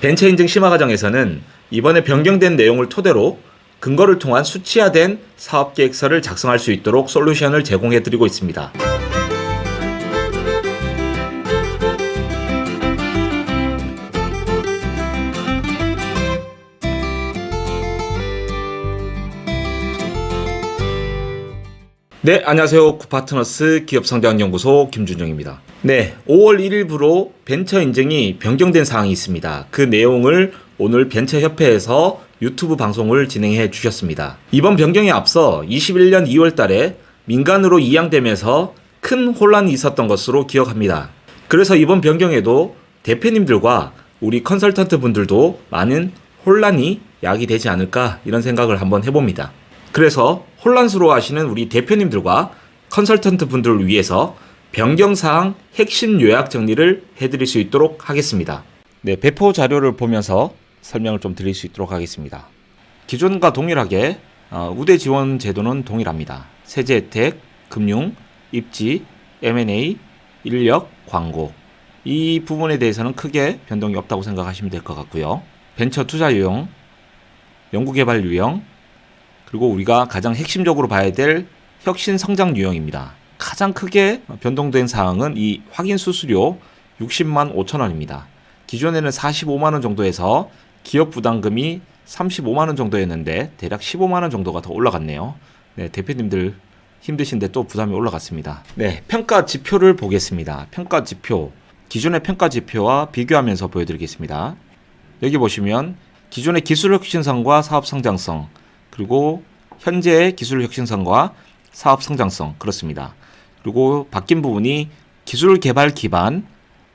벤처 인증 심화 과정에서는 이번에 변경된 내용을 토대로 근거를 통한 수치화된 사업 계획서를 작성할 수 있도록 솔루션을 제공해 드리고 있습니다. 네, 안녕하세요. 구파트너스 기업성장연구소 김준영입니다. 네, 5월 1일부로 벤처 인증이 변경된 사항이 있습니다. 그 내용을 오늘 벤처협회에서 유튜브 방송을 진행해 주셨습니다. 이번 변경에 앞서 21년 2월 달에 민간으로 이양되면서 큰 혼란이 있었던 것으로 기억합니다. 그래서 이번 변경에도 대표님들과 우리 컨설턴트 분들도 많은 혼란이 야기되지 않을까 이런 생각을 한번 해봅니다. 그래서 혼란스러워 하시는 우리 대표님들과 컨설턴트 분들을 위해서 변경사항 핵심 요약 정리를 해드릴 수 있도록 하겠습니다. 네, 배포 자료를 보면서 설명을 좀 드릴 수 있도록 하겠습니다. 기존과 동일하게 어, 우대 지원 제도는 동일합니다. 세제 혜택, 금융, 입지, M&A, 인력, 광고 이 부분에 대해서는 크게 변동이 없다고 생각하시면 될 것 같고요. 벤처 투자 유형, 연구개발 유형, 그리고 우리가 가장 핵심적으로 봐야 될 혁신 성장 유형입니다. 가장 크게 변동된 사항은 이 확인 수수료 60만 5천 원입니다. 기존에는 45만 원 정도에서 기업 부담금이 35만 원 정도였는데 대략 15만 원 정도가 더 올라갔네요. 네, 대표님들 힘드신데 또 부담이 올라갔습니다. 네, 평가 지표를 보겠습니다. 평가 지표. 기존의 평가 지표와 비교하면서 보여드리겠습니다. 여기 보시면 기존의 기술 혁신성과 사업 성장성, 그리고 현재의 기술 혁신성과 사업 성장성 그렇습니다. 그리고 바뀐 부분이 기술 개발 기반,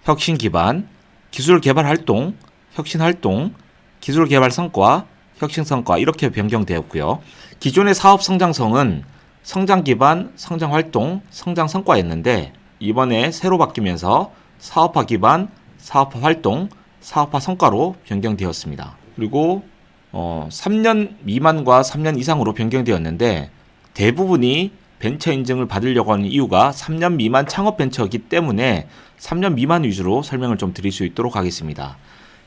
혁신 기반, 기술 개발 활동, 혁신 활동, 기술 개발 성과, 혁신 성과 이렇게 변경되었고요. 기존의 사업 성장성은 성장 기반, 성장 활동, 성장 성과였는데 이번에 새로 바뀌면서 사업화 기반, 사업화 활동, 사업화 성과로 변경되었습니다. 그리고 어, 3년 미만과 3년 이상으로 변경되었는데 대부분이 벤처 인증을 받으려고 하는 이유가 3년 미만 창업 벤처이기 때문에 3년 미만 위주로 설명을 좀 드릴 수 있도록 하겠습니다.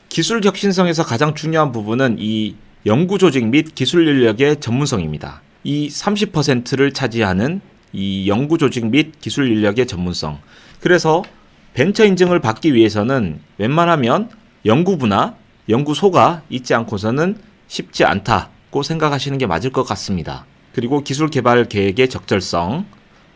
기술 혁신성에서 가장 중요한 부분은 이 연구 조직 및 기술 인력의 전문성입니다. 이 30%를 차지하는 이 연구 조직 및 기술 인력의 전문성. 그래서 벤처 인증을 받기 위해서는 웬만하면 연구부나 연구소가 있지 않고서는 쉽지 않다고 생각하시는 게 맞을 것 같습니다. 그리고 기술 개발 계획의 적절성,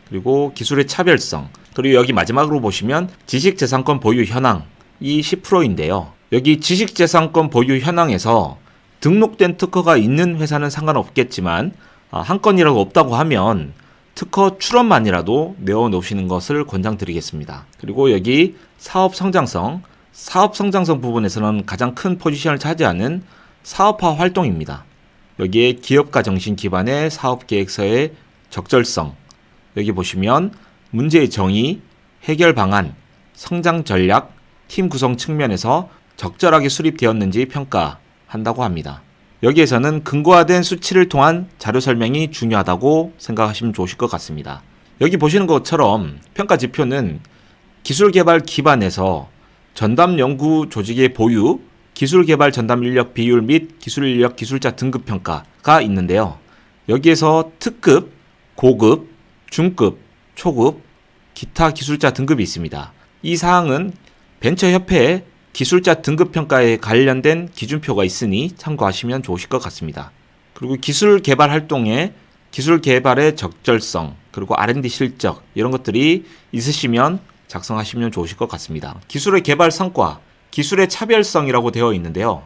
그리고 기술의 차별성, 그리고 여기 마지막으로 보시면 지식재산권 보유 현황 이 10%인데요. 여기 지식재산권 보유 현황에서 등록된 특허가 있는 회사는 상관없겠지만 아, 한 건이라도 없다고 하면 특허 출원만이라도 내어 놓으시는 것을 권장드리겠습니다. 그리고 여기 사업 성장성, 사업 성장성 부분에서는 가장 큰 포지션을 차지하는 사업화 활동입니다. 여기에 기업가 정신 기반의 사업 계획서의 적절성, 여기 보시면 문제의 정의, 해결 방안, 성장 전략, 팀 구성 측면에서 적절하게 수립되었는지 평가한다고 합니다. 여기에서는 근거화된 수치를 통한 자료 설명이 중요하다고 생각하시면 좋으실 것 같습니다. 여기 보시는 것처럼 평가 지표는 기술 개발 기반에서 전담 연구 조직의 보유, 기술 개발 전담 인력 비율 및 기술 인력 기술자 등급 평가가 있는데요. 여기에서 특급, 고급, 중급, 초급, 기타 기술자 등급이 있습니다. 이 사항은 벤처협회의 기술자 등급 평가에 관련된 기준표가 있으니 참고하시면 좋으실 것 같습니다. 그리고 기술 개발 활동에 기술 개발의 적절성, 그리고 R&D 실적 이런 것들이 있으시면 작성하시면 좋으실 것 같습니다. 기술의 개발 성과, 기술의 차별성이라고 되어 있는데요.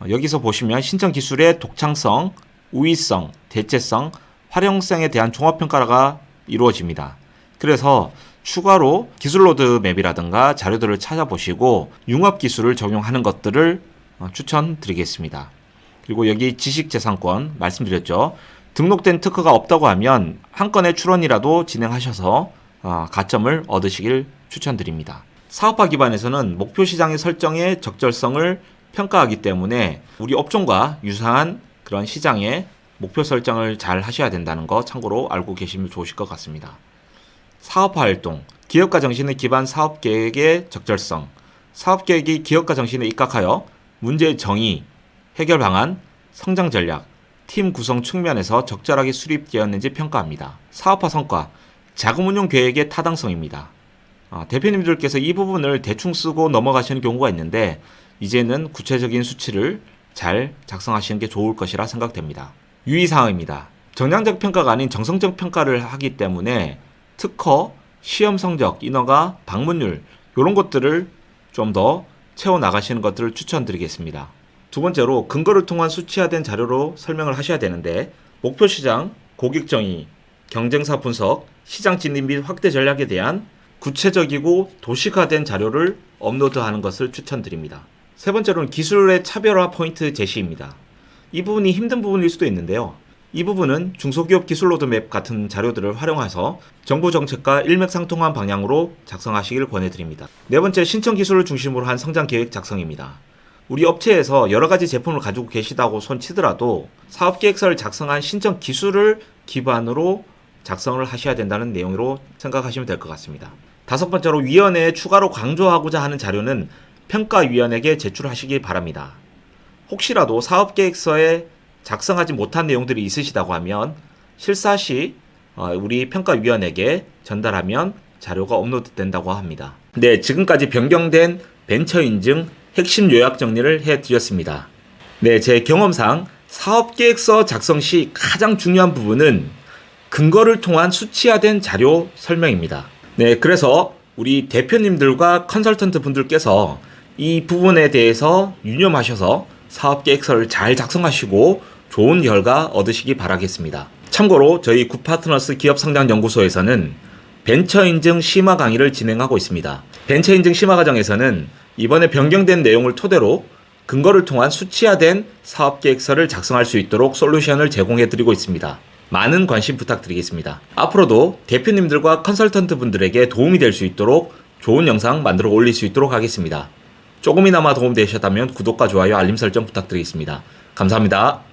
어, 여기서 보시면 신청 기술의 독창성, 우위성, 대체성, 활용성에 대한 종합평가가 이루어집니다. 그래서 추가로 기술 로드맵이라든가 자료들을 찾아보시고 융합 기술을 적용하는 것들을 어, 추천드리겠습니다. 그리고 여기 지식재산권 말씀드렸죠. 등록된 특허가 없다고 하면 한 건의 출원이라도 진행하셔서 어, 가점을 얻으시길 추천드립니다. 사업화 기반에서는 목표 시장의 설정의 적절성을 평가하기 때문에 우리 업종과 유사한 그런 시장의 목표 설정을 잘 하셔야 된다는 거 참고로 알고 계시면 좋으실 것 같습니다. 사업화 활동, 기업가 정신을 기반 사업 계획의 적절성, 사업 계획이 기업가 정신에 입각하여 문제의 정의, 해결 방안, 성장 전략, 팀 구성 측면에서 적절하게 수립되었는지 평가합니다. 사업화 성과, 자금 운용 계획의 타당성입니다. 아, 대표님들께서 이 부분을 대충 쓰고 넘어가시는 경우가 있는데 이제는 구체적인 수치를 잘 작성하시는 게 좋을 것이라 생각됩니다. 유의사항입니다. 정량적 평가가 아닌 정성적 평가를 하기 때문에 특허, 시험 성적, 인허가, 방문율 이런 것들을 좀 더 채워 나가시는 것들을 추천드리겠습니다. 두 번째로 근거를 통한 수치화된 자료로 설명을 하셔야 되는데 목표 시장, 고객 정의, 경쟁사 분석, 시장 진입 및 확대 전략에 대한 구체적이고 도식화된 자료를 업로드하는 것을 추천드립니다. 세 번째로는 기술의 차별화 포인트 제시입니다. 이 부분이 힘든 부분일 수도 있는데요. 이 부분은 중소기업 기술 로드맵 같은 자료들을 활용해서 정부 정책과 일맥상통한 방향으로 작성하시길 권해드립니다. 네 번째, 신청 기술을 중심으로 한 성장 계획 작성입니다. 우리 업체에서 여러 가지 제품을 가지고 계시다고 손치더라도 사업 계획서를 작성한 신청 기술을 기반으로 작성을 하셔야 된다는 내용으로 생각하시면 될 것 같습니다. 다섯 번째로 위원회에 추가로 강조하고자 하는 자료는 평가위원에게 제출하시기 바랍니다. 혹시라도 사업 계획서에 작성하지 못한 내용들이 있으시다고 하면 실사 시 어, 우리 평가위원에게 전달하면 자료가 업로드된다고 합니다. 네, 지금까지 변경된 벤처 인증 핵심 요약 정리를 해드렸습니다. 네, 제 경험상 사업 계획서 작성 시 가장 중요한 부분은 근거를 통한 수치화된 자료 설명입니다. 네, 그래서 우리 대표님들과 컨설턴트 분들께서 이 부분에 대해서 유념하셔서 사업 계획서를 잘 작성하시고 좋은 결과 얻으시기 바라겠습니다. 참고로 저희 구파트너스 기업성장연구소에서는 벤처 인증 심화 강의를 진행하고 있습니다. 벤처 인증 심화 과정에서는 이번에 변경된 내용을 토대로 근거를 통한 수치화된 사업 계획서를 작성할 수 있도록 솔루션을 제공해 드리고 있습니다. 많은 관심 부탁드리겠습니다. 앞으로도 대표님들과 컨설턴트 분들에게 도움이 될 수 있도록 좋은 영상 만들어 올릴 수 있도록 하겠습니다. 조금이나마 도움 되셨다면 구독과 좋아요, 알림 설정 부탁드리겠습니다. 감사합니다.